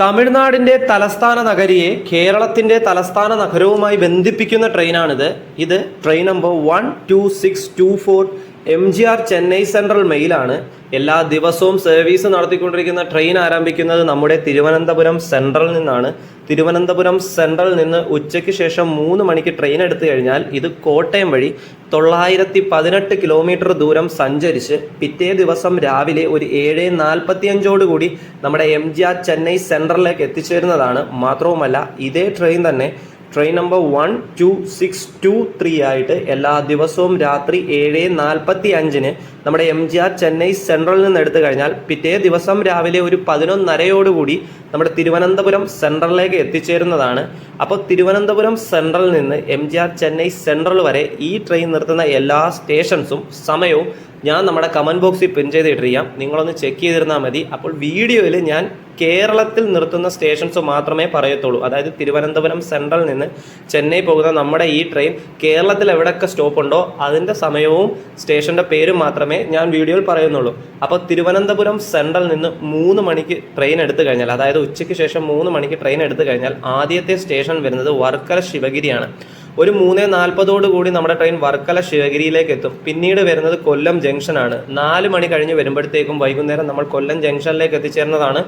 തമിഴ്നാടിന്റെ തലസ്ഥാന നഗരിയെ കേരളത്തിന്റെ തലസ്ഥാന നഗരവുമായി ബന്ധിപ്പിക്കുന്ന ട്രെയിനാണിത്. ഇത് train number one two six two four M G R Chennai central മെയിലാണ് എല്ലാ ദിവസവും സർവീസ് നടത്തിക്കൊണ്ടിരിക്കുന്ന ട്രെയിൻ ആരംഭിക്കുന്നത് നമ്മുടെ തിരുവനന്തപുരം സെൻട്രൽ നിന്നാണ്. തിരുവനന്തപുരം സെൻട്രൽ നിന്ന് ഉച്ചയ്ക്ക് ശേഷം മൂന്ന് മണിക്ക് ട്രെയിൻ എടുത്തു കഴിഞ്ഞാൽ ഇത് കോട്ടയം വഴി തൊള്ളായിരത്തി പതിനെട്ട് കിലോമീറ്റർ ദൂരം സഞ്ചരിച്ച് പിറ്റേ ദിവസം രാവിലെ ഒരു ഏഴ് നാൽപ്പത്തിയഞ്ചോട് കൂടി നമ്മുടെ എം ജി ആർ ചെന്നൈ സെൻട്രലിലേക്ക് എത്തിച്ചേരുന്നതാണ്. മാത്രവുമല്ല ഇതേ ട്രെയിൻ തന്നെ train number one two six two three ആയിട്ട് എല്ലാ ദിവസവും രാത്രി ഏഴ് നാൽപ്പത്തി അഞ്ചിന് നമ്മുടെ എം ജി ആർ ചെന്നൈ സെൻട്രലിൽ നിന്ന് എടുത്തു കഴിഞ്ഞാൽ പിറ്റേ ദിവസം രാവിലെ ഒരു പതിനൊന്നരയോടുകൂടി നമ്മുടെ തിരുവനന്തപുരം സെൻട്രലിലേക്ക് എത്തിച്ചേരുന്നതാണ്. അപ്പോൾ തിരുവനന്തപുരം സെൻട്രലിൽ നിന്ന് M G R Chennai central വരെ ഈ ട്രെയിൻ നിർത്തുന്ന എല്ലാ സ്റ്റേഷൻസും സമയവും ഞാൻ നമ്മുടെ കമന്റ് ബോക്സിൽ പിൻ ചെയ്തിട്ടിരിക്കാം നിങ്ങളൊന്ന് ചെക്ക് ചെയ്തിരുന്നാൽ മതി. അപ്പോൾ വീഡിയോയിൽ ഞാൻ കേരളത്തിൽ നിർത്തുന്ന സ്റ്റേഷൻസ് മാത്രമേ പറയത്തുള്ളൂ. അതായത് തിരുവനന്തപുരം സെൻട്രൽ നിന്ന് ചെന്നൈ പോകുന്ന നമ്മുടെ ഈ ട്രെയിൻ കേരളത്തിൽ എവിടെയൊക്കെ സ്റ്റോപ്പ് ഉണ്ടോ അതിന്റെ സമയവും സ്റ്റേഷന്റെ പേരും മാത്രമേ ഞാൻ വീഡിയോയിൽ പറയുന്നുള്ളൂ. അപ്പോൾ തിരുവനന്തപുരം സെൻട്രൽ നിന്ന് മൂന്ന് മണിക്ക് ട്രെയിൻ എടുത്തു കഴിഞ്ഞാൽ അതായത് ഉച്ചയ്ക്ക് ശേഷം മൂന്ന് മണിക്ക് ട്രെയിൻ എടുത്തു കഴിഞ്ഞാൽ ആദ്യത്തെ സ്റ്റേഷൻ വരുന്നത് വർക്കല ശിവഗിരിയാണ്. ഒരു മൂന്ന് നാൽപ്പതോട് കൂടി നമ്മുടെ ട്രെയിൻ വർക്കല ശിവഗിരിയിലേക്ക് എത്തും. പിന്നീട് വരുന്നത് കൊല്ലം ജംഗ്ഷനാണ് നാല് മണി കഴിഞ്ഞ് വരുമ്പോഴത്തേക്കും വൈകുന്നേരം നമ്മൾ കൊല്ലം ജംഗ്ഷനിലേക്ക് എത്തിച്ചേർന്നതാണ്.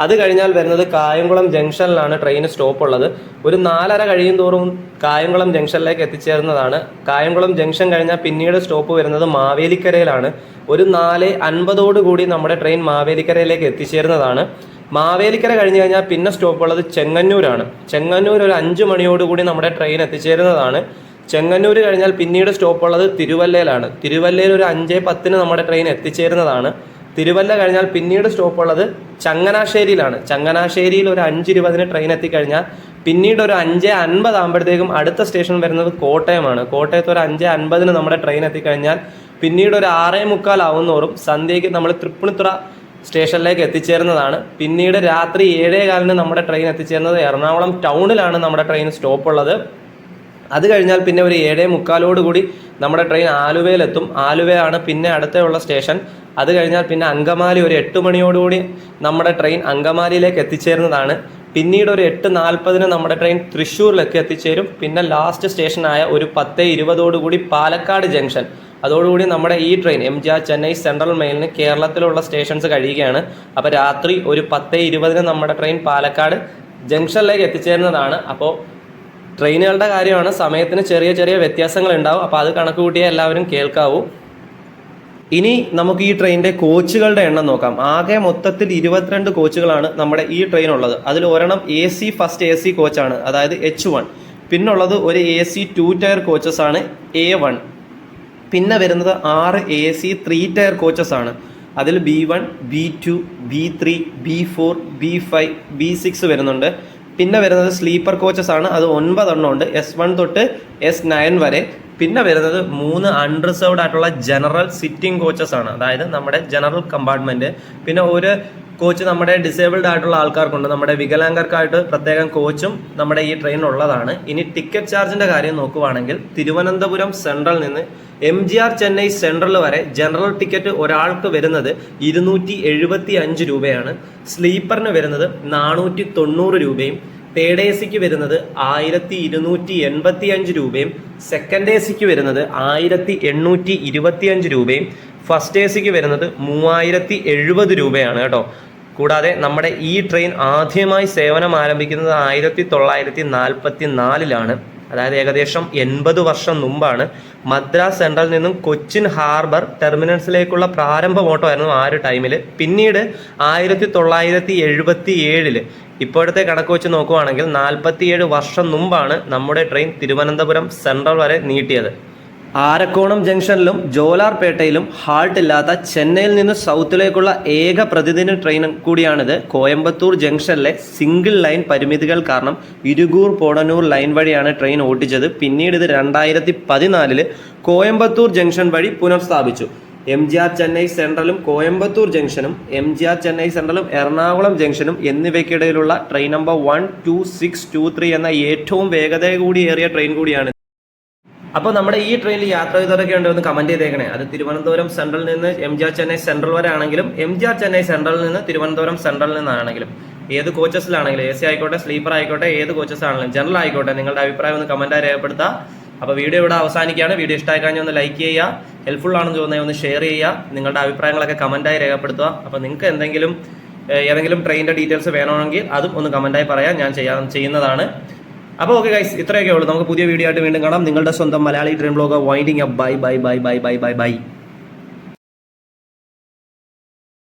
അത് കഴിഞ്ഞാൽ വരുന്നത് കായംകുളം ജംഗ്ഷനിലാണ് ട്രെയിൻ സ്റ്റോപ്പ് ഉള്ളത്. ഒരു നാലര കഴിയും തോറും കായംകുളം ജംഗ്ഷനിലേക്ക് എത്തിച്ചേർന്നതാണ്. കായംകുളം ജംഗ്ഷൻ കഴിഞ്ഞാൽ പിന്നീട് സ്റ്റോപ്പ് വരുന്നത് മാവേലിക്കരയിലാണ്. ഒരു നാല് അൻപതോടുകൂടി നമ്മുടെ ട്രെയിൻ മാവേലിക്കരയിലേക്ക് എത്തിച്ചേരുന്നതാണ് മാവേലിക്കര കഴിഞ്ഞ് കഴിഞ്ഞാൽ പിന്നെ സ്റ്റോപ്പ് ഉള്ളത് ചെങ്ങന്നൂരാണ്. ചെങ്ങന്നൂർ ഒരു അഞ്ച് മണിയോടുകൂടി നമ്മുടെ ട്രെയിൻ എത്തിച്ചേരുന്നതാണ്. ചെങ്ങന്നൂർ കഴിഞ്ഞാൽ പിന്നീട് സ്റ്റോപ്പ് ഉള്ളത് തിരുവല്ലയിലാണ്. തിരുവല്ലയിൽ ഒരു അഞ്ച് പത്തിന് നമ്മുടെ ട്രെയിൻ എത്തിച്ചേരുന്നതാണ്. തിരുവല്ല കഴിഞ്ഞാൽ പിന്നീട് സ്റ്റോപ്പ് ഉള്ളത് ചങ്ങനാശ്ശേരിയിലാണ്. ചങ്ങനാശ്ശേരിയിൽ ഒരു അഞ്ച് ഇരുപതിന് ട്രെയിൻ എത്തിക്കഴിഞ്ഞാൽ പിന്നീട് ഒരു അഞ്ച് അൻപത് ആകുമ്പോഴത്തേക്കും അടുത്ത സ്റ്റേഷൻ വരുന്നത് കോട്ടയമാണ്. കോട്ടയത്ത് ഒരു അഞ്ച് അൻപതിന് നമ്മുടെ ട്രെയിൻ എത്തിക്കഴിഞ്ഞാൽ പിന്നീട് ഒരു ആറേ മുക്കാൽ ആവുന്നോറും സന്ധ്യയ്ക്ക് നമ്മൾ തൃപ്പൂണിത്തുറ സ്റ്റേഷനിലേക്ക് എത്തിച്ചേർന്നതാണ്. പിന്നീട് രാത്രി ഏഴേ കാലിന് നമ്മുടെ ട്രെയിൻ എത്തിച്ചേരുന്നത് എറണാകുളം ടൗണിലാണ് നമ്മുടെ ട്രെയിൻ സ്റ്റോപ്പ് ഉള്ളത് അത് കഴിഞ്ഞാൽ പിന്നെ ഒരു ഏഴേ മുക്കാലോട് കൂടി നമ്മുടെ ട്രെയിൻ ആലുവയിലെത്തും. ആലുവയാണ് പിന്നെ അടുത്തുള്ള സ്റ്റേഷൻ. അത് കഴിഞ്ഞാൽ പിന്നെ അങ്കമാലി ഒരു എട്ട് മണിയോടുകൂടി നമ്മുടെ ട്രെയിൻ അങ്കമാലിയിലേക്ക് എത്തിച്ചേരുന്നതാണ് പിന്നീട് ഒരു എട്ട് നാൽപ്പതിന് നമ്മുടെ ട്രെയിൻ തൃശ്ശൂരിലേക്ക് എത്തിച്ചേരും. പിന്നെ ലാസ്റ്റ് സ്റ്റേഷനായ ഒരു പത്ത് ഇരുപതോടുകൂടി പാലക്കാട് ജംഗ്ഷൻ. അതോടുകൂടി നമ്മുടെ ഈ train M G R Chennai central മെയിലിന് കേരളത്തിലുള്ള സ്റ്റേഷൻസ് കഴിയുകയാണ്. അപ്പോൾ രാത്രി ഒരു പത്ത് ഇരുപതിന് നമ്മുടെ ട്രെയിൻ പാലക്കാട് ജംഗ്ഷനിലേക്ക് എത്തിച്ചേരുന്നതാണ്. അപ്പോൾ ട്രെയിനുകളുടെ കാര്യമാണ് സമയത്തിന് ചെറിയ ചെറിയ വ്യത്യാസങ്ങൾ ഉണ്ടാവും അപ്പോൾ അത് കണക്ക് കൂട്ടിയേ എല്ലാവരും കേൾക്കാവൂ. ഇനി നമുക്ക് ഈ ട്രെയിനിന്റെ കോച്ചുകളുടെ എണ്ണം നോക്കാം. ആകെ മൊത്തത്തിൽ ഇരുപത്തിരണ്ട് കോച്ചുകളാണ് നമ്മുടെ ഈ ട്രെയിൻ ഉള്ളത് അതിൽ ഒരെണ്ണം A C first A C കോച്ചാണ് അതായത് എച്ച് വൺ പിന്നുള്ളത് ഒരു A C two tier coaches ആണ് എ വൺ പിന്നെ വരുന്നത് ആറ് A C three tier coaches ആണ്. അതിൽ B one B two B three B four B five B six വരുന്നുണ്ട്. പിന്നെ വരുന്നത് സ്ലീപ്പർ കോച്ചസ് ആണ്. അത് ഒൻപതെണ്ണം ഉണ്ട്. എസ് വൺ തൊട്ട് എസ് നയൻ വരെ. പിന്നെ വരുന്നത് മൂന്ന് അൺറിസർവ്ഡ് ആയിട്ടുള്ള ജനറൽ സിറ്റിംഗ് കോച്ചസ് ആണ്. അതായത് നമ്മുടെ ജനറൽ കമ്പാർട്ട്മെന്റ് പിന്നെ ഒരു കോച്ച് നമ്മുടെ ഡിസേബിൾഡ് ആയിട്ടുള്ള ആൾക്കാർക്കുണ്ട്. നമ്മുടെ വികലാംഗർക്കായിട്ട് പ്രത്യേകം കോച്ചും നമ്മുടെ ഈ ട്രെയിൻ ഉള്ളതാണ്. ഇനി ടിക്കറ്റ് ചാർജിന്റെ കാര്യം നോക്കുവാണെങ്കിൽ തിരുവനന്തപുരം സെൻട്രൽ നിന്ന് M G R Chennai central വരെ ജനറൽ ടിക്കറ്റ് ഒരാൾക്ക് വരുന്നത് ഇരുന്നൂറ്റി എഴുപത്തി അഞ്ച് രൂപയാണ് സ്ലീപ്പറിന് വരുന്നത് നാനൂറ്റി തൊണ്ണൂറ് രൂപയും തേർഡ് എ സിക്ക് വരുന്നത് ആയിരത്തി ഇരുന്നൂറ്റി എൺപത്തി അഞ്ച് രൂപയും സെക്കൻഡ് എ സിക്ക് വരുന്നത് ആയിരത്തി എണ്ണൂറ്റി ഇരുപത്തി അഞ്ച് രൂപയും ഫസ്റ്റ് എ സിക്ക് വരുന്നത് മൂവായിരത്തി എഴുപത് രൂപയാണ് കേട്ടോ. കൂടാതെ നമ്മുടെ ഈ ട്രെയിൻ ആദ്യമായി സേവനം ആരംഭിക്കുന്നത് ആയിരത്തി തൊള്ളായിരത്തി നാൽപ്പത്തി നാലിലാണ് അതായത് ഏകദേശം എൺപത് വർഷം മുമ്പാണ് മദ്രാസ് സെൻട്രൽ നിന്നും കൊച്ചിൻ ഹാർബർ ടെർമിനൽസിലേക്കുള്ള പ്രാരംഭ ഓട്ടോ ആയിരുന്നു ആ ഒരു ടൈമിൽ പിന്നീട് ആയിരത്തി തൊള്ളായിരത്തി എഴുപത്തി ഏഴിൽ ഇപ്പോഴത്തെ കണക്ക് വെച്ച് നോക്കുവാണെങ്കിൽ നാൽപ്പത്തിയേഴ് വർഷം മുമ്പാണ് നമ്മുടെ ട്രെയിൻ തിരുവനന്തപുരം സെൻട്രൽ വരെ നീട്ടിയത്. ആരക്കോണം ജംഗ്ഷനിലും ജോലാർപേട്ടയിലും ഹാൾട്ട് ഇല്ലാത്ത ചെന്നൈയിൽ നിന്ന് സൗത്തിലേക്കുള്ള ഏക പ്രതിദിന ട്രെയിൻ കൂടിയാണിത്. കോയമ്പത്തൂർ ജംഗ്ഷനിലെ സിംഗിൾ ലൈൻ പരിമിതികൾ കാരണം ഇരുകൂർ പോടനൂർ ലൈൻ വഴിയാണ് ട്രെയിൻ ഓടിച്ചത്. പിന്നീട് ഇത് രണ്ടായിരത്തി പതിനാലിൽ കോയമ്പത്തൂർ ജംഗ്ഷൻ വഴി പുനഃസ്ഥാപിച്ചു. എം ജി ആർ ചെന്നൈ സെൻട്രലും കോയമ്പത്തൂർ ജംഗ്ഷനും എം ജി ആർ ചെന്നൈ സെൻട്രലും എറണാകുളം ജംഗ്ഷനും എന്നിവയ്ക്കിടയിലുള്ള train number one two six two three എന്ന ഏറ്റവും വേഗത കൂടിയേറിയ ട്രെയിൻ കൂടിയാണ് അപ്പോൾ നമ്മുടെ ഈ ട്രെയിനിൽ യാത്ര ചെയ്തവരൊക്കെ ഉണ്ട് ഒന്ന് കമന്റ് ചെയ്തേക്കണേ. അത് തിരുവനന്തപുരം സെൻട്രലിൽ നിന്ന് M G R Chennai central വരെ ആണെങ്കിലും എം ജി ആർ ചെന്നൈ സെൻട്രലിൽ നിന്ന് തിരുവനന്തപുരം സെൻട്രലിൽ നിന്നാണെങ്കിലും. ഏത് കോച്ചസിലാണെങ്കിലും എ സി ആയിക്കോട്ടെ സ്ലീപ്പർ ആയിക്കോട്ടെ ഏത് കോച്ചസ് ആണെങ്കിലും ജനറൽ ആയിക്കോട്ടെ നിങ്ങളുടെ അഭിപ്രായം ഒന്ന് കമന്റായി രേഖപ്പെടുത്തുക അപ്പോൾ വീഡിയോ ഇവിടെ അവസാനിക്കുകയാണ്. വീഡിയോ ഇഷ്ടമായി ഒന്ന് ലൈക്ക് ചെയ്യുക. ഹെൽപ്ഫുൾ ആണെന്ന് തോന്നുന്നത് ഒന്ന് ഷെയർ ചെയ്യുക. നിങ്ങളുടെ അഭിപ്രായങ്ങളൊക്കെ കമന്റായി രേഖപ്പെടുത്തുക. അപ്പോൾ നിങ്ങൾക്ക് എന്തെങ്കിലും ഏതെങ്കിലും ട്രെയിനിന്റെ ഡീറ്റെയിൽസ് വേണമെങ്കിൽ അതും ഒന്ന് കമന്റായി പറയാം. ഞാൻ ചെയ്യാൻ ചെയ്യുന്നതാണ്. അപ്പോൾ ഓക്കെ ഗൈസ് ഇത്രയൊക്കെ ഉള്ളൂ. നമുക്ക് പുതിയ വീഡിയോ ആയിട്ട് വീണ്ടും കാണാം. നിങ്ങളുടെ സ്വന്തം Malayali train blog winding up bye bye bye bye bye bye bye